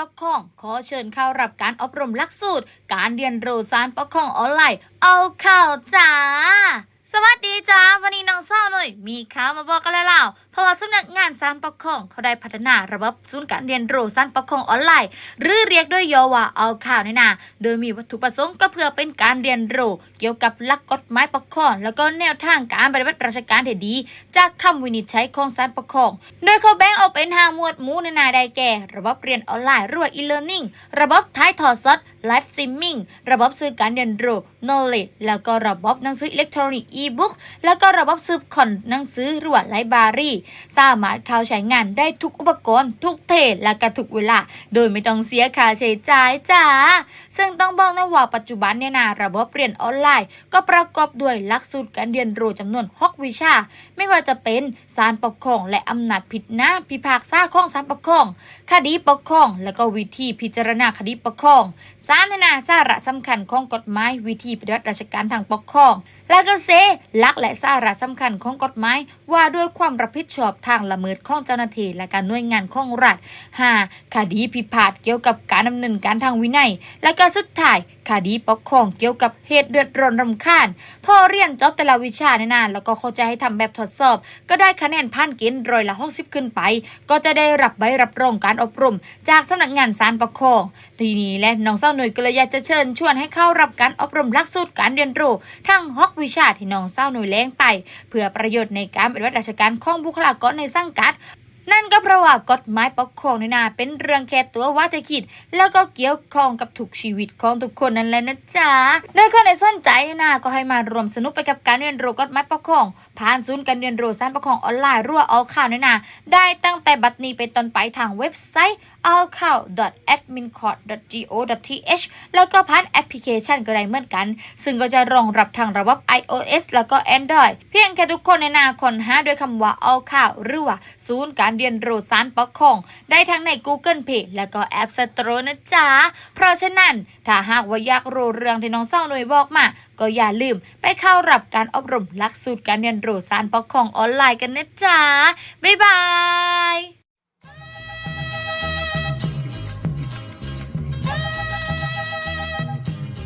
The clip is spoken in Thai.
ารปกครอง ขอเชิญเข้ารับการอบรมหลักสูตร การเรียนรู้สารปกครองออนไลน์ เอาข่าวจ้า สวัสดีจ้า วันนี้น้องเศร้าหน่อย มีข่าวมาบอกกันแล้วเพราะว่าสำนักงานสารปกครองเขาได้พัฒนาระบบศูนย์การเรียนรู้สารปกครองออนไลน์ หรือเรียกด้วยย่อว่าเอาข่าวนี่นะโดยมีวัตถุประสงค์ก็เพื่อเป็นการเรียนรู้เกี่ยวกับหลักกฎหมายปกครอง แล้วก็แนวทางการปฏิบัติราชการที่ดี จากคำวินิจฉัยของสารปกครอง โดยเขาแบ่งออกเป็นห้าหมวดหมู่ในนาได้แก่ ระบบเรียนออนไลน์หรือว่า e-learning ระบบท้ายถอดสด live streaming ระบบสื่อการเรียนรู้ knowledge แล้วก็ระบบหนังสืออิเล็กทรอนิกส์ e-book แล้วก็ระบบสืบคอนหนังสือหรือว่าไลบรารีสามารถเข้าใช้งานได้ทุกอุปกรณ์ทุกเพศและก็ทุกเวลา โดยไม่ต้องเสียค่าใช้จ่ายจ้า ซึ่งต้องบอกนะว่าปัจจุบันเนี่ยนะระบบเรียนออนไลน์ ก็ประกอบด้วยหลักสูตรการเรียนรู้จำนวน6วิชา ไม่ว่าจะเป็นสารปกครองและอำนาจผิดหน้าพิพากษาของสารปกครอง คดีปกครอง และก็วิธีพิจารณาคดีปกครองสารนาสาระสำคัญของกฎหมายวิธีปฏิบัติราชการทางปกครอง และก็เซลักและสาระสำคัญของกฎหมายว่าด้วยความรับผิดชอบทางละเมิดของเจ้าหน้าที่และการหน่วยงานของรัฐ 5. คดีพิพาทเกี่ยวกับการดำเนินการทางวินัย และก็สุดท้ายคดีปกครองเกี่ยวกับเหตุเดือดร้อนรำคาญพอเรียนจบแต่ละวิชาเนี่ยนแล้วก็เข้าใจให้ทำแบบทดสอบ ก็ได้คะแนนผ่านเกณฑ์ร้อยละ60ขึ้นไป ก็จะได้รับใบรับรองการอบรม จากสำนักงานสารปกครองทีนี้และน้องเศร้าหน่วยก็เลยอยากจะเชิญชวนให้เข้ารับการอบรมหลักสูตรการเรียนรู้ทั้งฮอกวิชาที่น้องเศร้าหน่วยแรงไป เพื่อประโยชน์ในการปฏิบัติราชการของบุคลากรในสังกัด นั่นก็เพราะว่ากฎหมายปกครองนี่นาเป็นเรื่องแค่ตัวว่าจะคิด แล้วก็เกี่ยวข้องกับทุกชีวิตของทุกคนนั่นแหละนะจ๊ะโดยคนในสนใจนี่นาก็ให้มารวมสนุกไปกับการเรียนรู้กฎหมายปกครอง ผ่านศูนย์การเรียนรู้สารปกครองออนไลน์รั่วเอาข่าวนี่นาได้ตั้งแต่บัดนี้เป็นต้นไปทางเว็บไซต์เอาข่าว admincourt.go.th แล้วก็ผ่านแอปพลิเคชันก็ได้เหมือนกัน ซึ่งก็จะรองรับทางระบบ iOS แล้วก็ Android เพียงแค่ทุกคนในนาคนหาด้วยคำว่าเอาข่าวหรือว่าศูนย์การเรียนรู้สารปกคอง ได้ทั้งใน Google Play และก็แอป Store นะจ๊ะ เพราะฉะนั้น ถ้าหากว่าอยากรู้เรื่องที่น้องเศร้าหน่วยบอกมา ก็อย่าลืมไปเข้ารับการอบรมหลักสูตรการเรียนรู้สารปกคองออนไลน์กันนะจ๊ะ บ๊ายบาย